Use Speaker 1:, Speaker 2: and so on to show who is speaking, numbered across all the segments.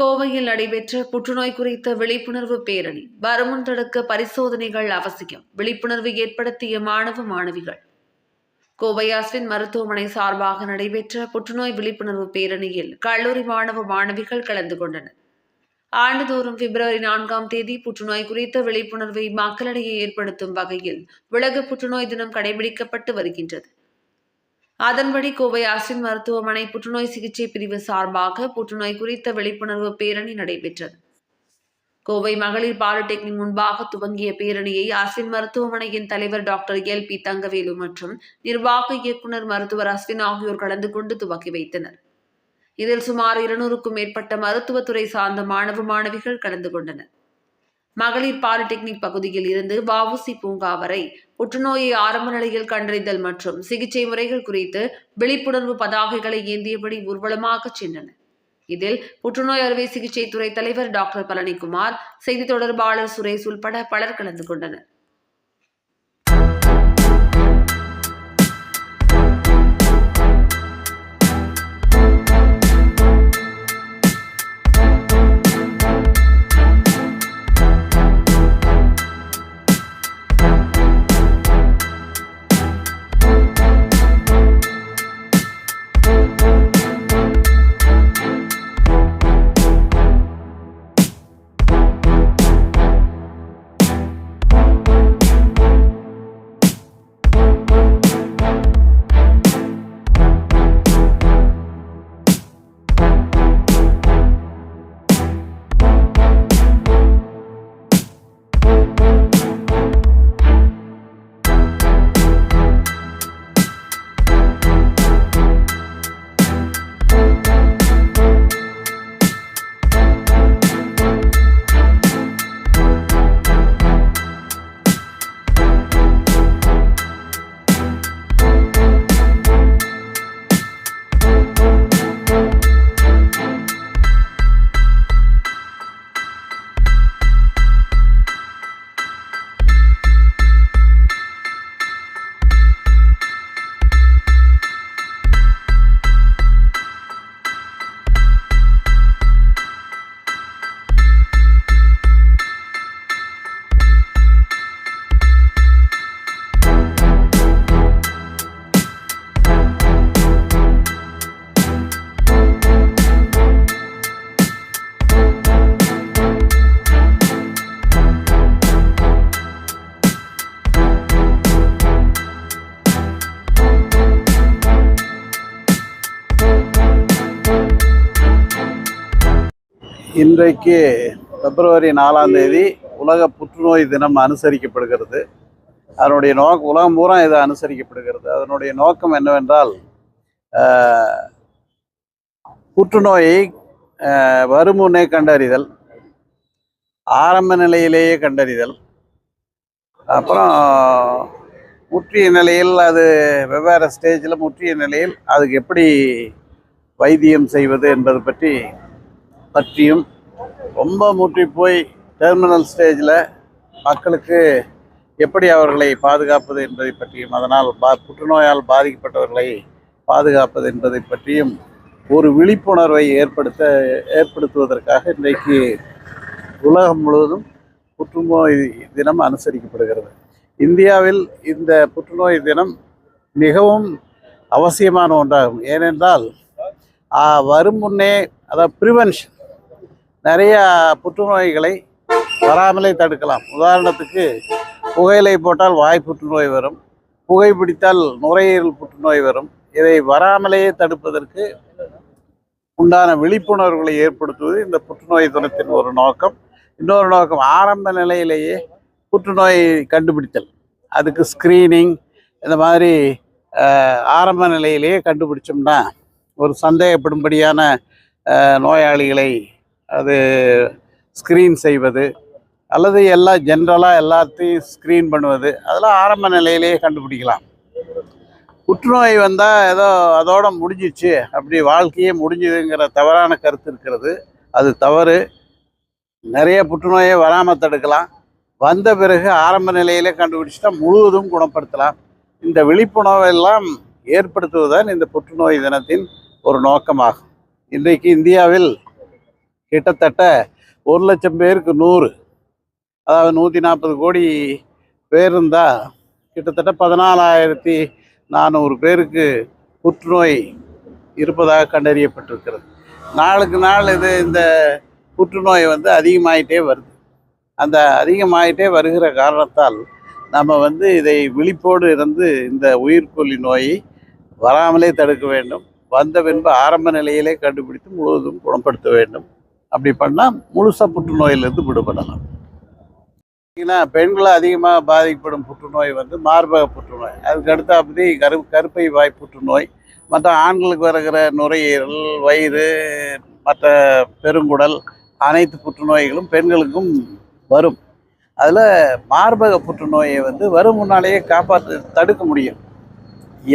Speaker 1: கோவையில் நடைபெற்ற புற்றுநோய் குறித்த விழிப்புணர்வு பேரணி வருமுன் தடுக்க பரிசோதனைகள் அவசியம். விழிப்புணர்வு ஏற்படுத்திய மாணவ மாணவிகள். கோவை அஸ்வின் மருத்துவமனை சார்பாக நடைபெற்ற புற்றுநோய் விழிப்புணர்வு பேரணியில் கல்லூரி மாணவ மாணவிகள் கலந்து கொண்டனர். ஆண்டுதோறும் பிப்ரவரி நான்காம் தேதி புற்றுநோய் குறித்த விழிப்புணர்வை மக்களிடையே ஏற்படுத்தும் வகையில் உலக புற்றுநோய் தினம் கடைபிடிக்கப்பட்டு வருகின்றது. அதன்படி கோவை அரசின் மருத்துவமனை புற்றுநோய் சிகிச்சை பிரிவு சார்பாக புற்றுநோய் குறித்த விழிப்புணர்வு பேரணி நடைபெற்றது. கோவை மகளிர் பாலிடெக்னிக் முன்பாக துவங்கிய பேரணியை அஸ்வின் மருத்துவமனையின் தலைவர் டாக்டர் எல். பி. தங்கவேலு மற்றும் நிர்வாக இயக்குனர் மருத்துவர் அஸ்வின் ஆகியோர் கலந்து கொண்டு துவக்கி வைத்தனர். இதில் சுமார் இருநூறுக்கும் மேற்பட்ட மருத்துவத்துறை சார்ந்த மாணவ மாணவிகள் கலந்து கொண்டனர். மகளிர் பாலிடெக்னிக் பகுதியில் இருந்து வவுசி பூங்கா வரை புற்றுநோயை ஆரம்ப நிலையில் கண்டறிதல் மற்றும் சிகிச்சை முறைகள் குறித்து விழிப்புணர்வு பதாகைகளை ஏந்தியபடி ஊர்வலமாக சென்றனர் இதில் புற்றுநோய் அறுவை சிகிச்சை துறை தலைவர் டாக்டர் பழனிக்குமார் செய்தி தொடர்பாளர் சுரேஷ் உள்பட பலர் கலந்து கொண்டனர்.
Speaker 2: இன்றைக்கு பிப்ரவரி நாலாம் தேதி உலக புற்றுநோய் தினம் அனுசரிக்கப்படுகிறது. அதனுடைய நோக்கம் உலகம் பூரா இது அனுசரிக்கப்படுகிறது. அதனுடைய நோக்கம் என்னவென்றால் புற்றுநோயை வருமுன்னே கண்டறிதல் ஆரம்ப நிலையிலேயே கண்டறிதல் அப்புறம் முற்றிய நிலையில் அது வெவ்வேறு ஸ்டேஜில் முற்றிய நிலையில் அதுக்கு எப்படி வைத்தியம் செய்வது என்பது பற்றி பற்றியும் ரொம்ப முற்றி போய் டெர்மினல் ஸ்டேஜில் மக்களுக்கு எப்படி அவர்களை பாதுகாப்பது என்பதை பற்றியும் அதனால் பா புற்றுநோயால் பாதிக்கப்பட்டவர்களை பாதுகாப்பது என்பதை பற்றியும் ஒரு விழிப்புணர்வை ஏற்படுத்த ஏற்படுத்துவதற்காக இன்றைக்கு உலகம் முழுவதும் புற்றுநோய் தினம் அனுசரிக்கப்படுகிறது. இந்தியாவில் இந்த புற்றுநோய் தினம் மிகவும் அவசியமான ஒன்றாகும். ஏனென்றால் வரும் முன்னே அதாவது ப்ரிவென்ஷன் நிறைய புற்றுநோய்களை வராமலே தடுக்கலாம். உதாரணத்துக்கு புகையிலை போட்டால் வாய் புற்றுநோய் வரும். புகை பிடித்தால் நுரையீரல் புற்றுநோய் வரும். இதை வராமலேயே தடுப்பதற்கு உண்டான விழிப்புணர்வுகளை ஏற்படுத்துவது இந்த புற்றுநோய் தினத்தின் ஒரு நோக்கம். இன்னொரு நோக்கம் ஆரம்ப நிலையிலேயே புற்றுநோய் கண்டுபிடித்தல். அதுக்கு ஸ்க்ரீனிங் இந்த மாதிரி ஆரம்ப நிலையிலேயே கண்டுபிடிச்சோம்னா ஒரு சந்தேகப்படும்படியான நோயாளிகளை அது ஸ்க்ரீன் செய்வது அல்லது எல்லா ஜென்ரலாக எல்லாத்தையும் ஸ்க்ரீன் பண்ணுவது அதெல்லாம் ஆரம்ப நிலையிலேயே கண்டுபிடிக்கலாம். புற்றுநோய் வந்தால் ஏதோ அதோட முடிஞ்சிச்சு அப்படி வாழ்க்கையே முடிஞ்சுதுங்கிற தவறான கருத்து இருக்கிறது. அது தவறு. நிறைய புற்றுநோயை வராமல் தடுக்கலாம். வந்த பிறகு ஆரம்ப நிலையிலே கண்டுபிடிச்சிட்டா முழுவதும் குணப்படுத்தலாம். இந்த விழிப்புணர்வெல்லாம் ஏற்படுத்துவதுதான் இந்த புற்றுநோய் தினத்தின் ஒரு நோக்கமாகும். இன்றைக்கு இந்தியாவில் கிட்டத்தட்ட ஒரு லட்சம் பேருக்கு நூறு. அதாவது நூற்றி நாற்பது கோடி பேர் இருந்தால் கிட்டத்தட்ட பதினாலாயிரத்தி நானூறு பேருக்கு புற்றுநோய் இருப்பதாக கண்டறியப்பட்டிருக்கிறது. நாளுக்கு நாள் இது இந்த புற்றுநோய் வந்து அதிகமாயிட்டே வருது. அந்த அதிகமாயிட்டே வருகிற காரணத்தால் நம்ம வந்து இதை விழிப்போடு இருந்து இந்த உயிர்கொல்லி நோயை வராமலே தடுக்க வேண்டும். வந்த பின்பு ஆரம்ப நிலையிலே கண்டுபிடித்து முழுவதும் குணப்படுத்த வேண்டும். அப்படி பண்ணால் முழுசாக புற்றுநோயிலிருந்து விடுபடலாம். பார்த்தீங்கன்னா பெண்களை அதிகமாக பாதிக்கப்படும் புற்றுநோய் வந்து மார்பக புற்றுநோய். அதுக்கு அடுத்தாப்படி கரு கருப்பை வாய் புற்றுநோய் மற்ற ஆண்களுக்கு வருகிற நுரையீரல் வயிறு மற்ற பெருங்குடல் அனைத்து புற்றுநோய்களும் பெண்களுக்கும் வரும். அதில் மார்பக புற்றுநோயை வந்து வரும் முன்னாலேயே காப்பாற்ற தடுக்க முடியும்.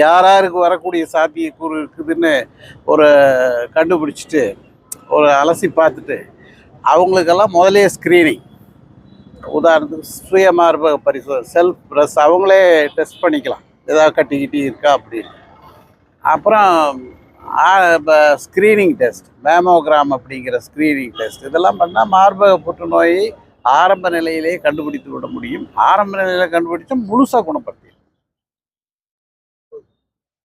Speaker 2: யார் யாருக்கு வரக்கூடிய சாத்தியக்கூறு இருக்குதுன்னு ஒரு கண்டுபிடிச்சிட்டு ஒரு அலசி பார்த்துட்டு அவங்களுக்கெல்லாம் முதலே ஸ்க்ரீனிங் உதாரணத்துக்கு சுய மார்பக பரிசோதனை செல்ஃப் ப்ரெஸ் அவங்களே டெஸ்ட் பண்ணிக்கலாம். ஏதாவது கட்டி கிட்டி இருக்கா அப்படின்னு. அப்புறம் இப்போ ஸ்க்ரீனிங் டெஸ்ட் மேமோகிராம் அப்படிங்கிற ஸ்க்ரீனிங் டெஸ்ட் இதெல்லாம் பண்ணால் மார்பக புற்றுநோயை ஆரம்ப நிலையிலேயே கண்டுபிடித்து விட முடியும். ஆரம்ப நிலையில் கண்டுபிடிச்சா முழுசாக குணப்படுத்தி